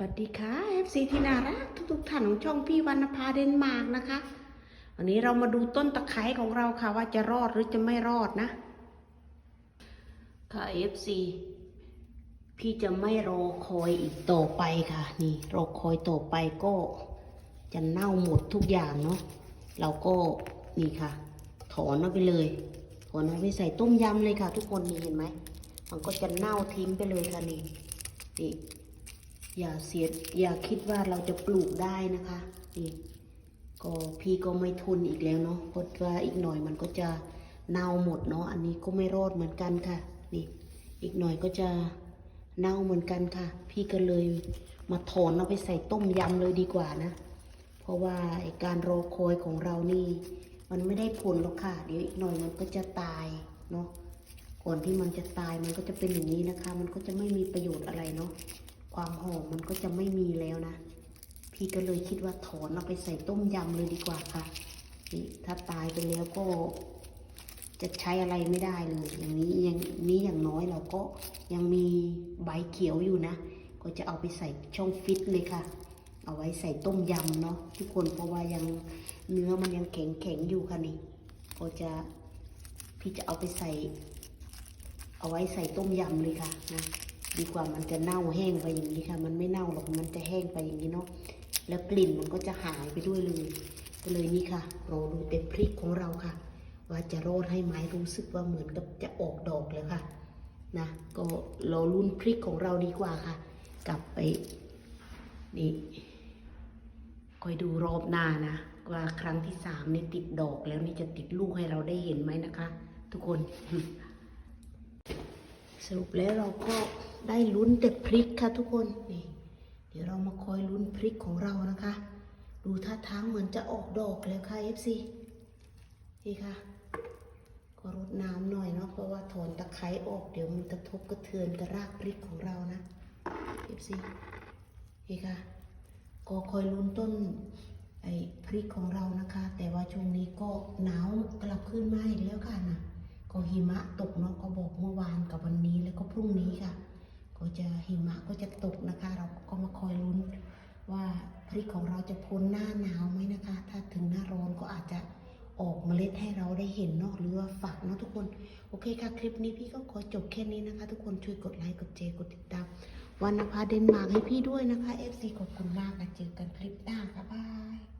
วัสดีค่ะ FC ที่น่ารักทุกๆท่านของช่องพี่วรรณภาเดนมาร์กนะคะ วันนี้เรามาดูต้นตะไคร้ของเราค่ะ ว่าจะรอดหรือจะไม่รอดนะ ค่ะ FC พี่จะไม่รอคอยอีกต่อไปค่ะ นี่รอคอยต่อไปก็จะเน่าหมดทุกอย่างเนาะเราก็นี่ค่ะ ถอนเอาไปเลยถอนเอาไปใส่ต้มยำเลยค่ะ ทุกคนนี่เห็นไหมมันก็จะเน่าทิ้งไปเลยค่ะนี่นี่ อย่าเสียอย่าคิดว่าเราจะปลูกได้นะคะนี่ก็พี่ก็ไม่ทนอีกแล้วเนาะเพราะว่าอีกหน่อยมันก็จะเน่าหมดเนาะอันนี้ก็ไม่รอดเหมือนกันค่ะ นี่ อีกหน่อยก็จะเน่าเหมือนกันค่ะ พี่ก็เลยมาถอนเอาไปใส่ต้มยำเลยดีกว่านะ เพราะว่าไอการรอคอยของเรานี่ มันไม่ได้ผลหรอกค่ะ เดี๋ยวอีกหน่อยมันก็จะตายเนาะก่อนที่มันจะตายมันก็จะเป็นอย่างนี้นะคะ มันก็จะไม่มีประโยชน์อะไรเนาะ ความหอมมันก็จะไม่มีแล้วนะ พี่ก็เลยคิดว่าถอนเอาไปใส่ต้มยำเลยดีกว่าค่ะนี่ถ้าตายไปแล้วก็จะใช้อะไรไม่ได้เลย อย่างนี้อย่างนี้อย่างน้อยเราก็ยังมีใบเขียวอยู่นะ ก็จะเอาไปใส่ช่องฟิตเลยค่ะ เอาไว้ใส่ต้มยำเนาะทุกคนเพราะว่ายังเนื้อมันยังแข็งแข็งอยู่ค่ะนี่ก็จะพี่จะเอาไปใส่ เอาไว้ใส่ต้มยำเลยค่ะนะ ดีกว่ามันจะเน่าแห้งไปอย่างนี้ค่ะ มันไม่เน่าหรอกมันจะแห้งไปอย่างนี้เนาะแล้วกลิ่นมันก็จะหายไปด้วยเลยก็เลยนี่ค่ะรอดูแต่พริกของเราค่ะ ว่าจะรอดให้ไหมรู้สึกว่าเหมือนกับจะออกดอกแล้วค่ะนะก็รอรุ่นพริกของเราดีกว่าค่ะ กลับไปนี่คอยดูรอบหน้านะว่าครั้งที่สามนี่ติดดอกแล้วนี่จะติดลูกให้เราได้เห็นไหมนะคะ ทุกคน สรุปแล้วเราก็ได้ลุ้นแต่พริกค่ะทุกคนนี่เดี๋ยวเรามาคอยลุ้นพริกของเรานะคะ ดูท่าทางเหมือนจะออกดอกแล้วค่ะ FC นี่ค่ะ ก็รดน้ำหน่อยเนาะเพราะว่าถอนตะไคร้ออกเดี๋ยวมันกระทบกระเทือนกับรากพริกของเรานะ FC นี่ค่ะ ก็คอยลุ้นต้นไอ้พริกของเรานะคะ แต่ว่าช่วงนี้ก็หนาวกลับขึ้นมาอีกแล้วค่ะนะ ก็หิมะตกเนาะก็บอกเมื่อวานกับวันนี้แล้วก็พรุ่งนี้ค่ะ ก็จะหิมะก็จะตกนะคะ เราก็มาคอยลุ้นว่าพริกของเราจะพ้นหน้าหนาวไหมนะคะ ถ้าถึงหน้าร้อนก็อาจจะออกเมล็ดให้เราได้เห็นเนาะหรือว่าฝักเนาะทุกคน โอเคค่ะ คลิปนี้พี่ก็ขอจบแค่นี้นะคะ ทุกคนช่วยกดไลค์กดแชร์กดติดตามวันนภาเดนมาร์กให้พี่ด้วยนะคะ FC ขอบคุณมากค่ะเจอกันคลิปหน้าค่ะบาย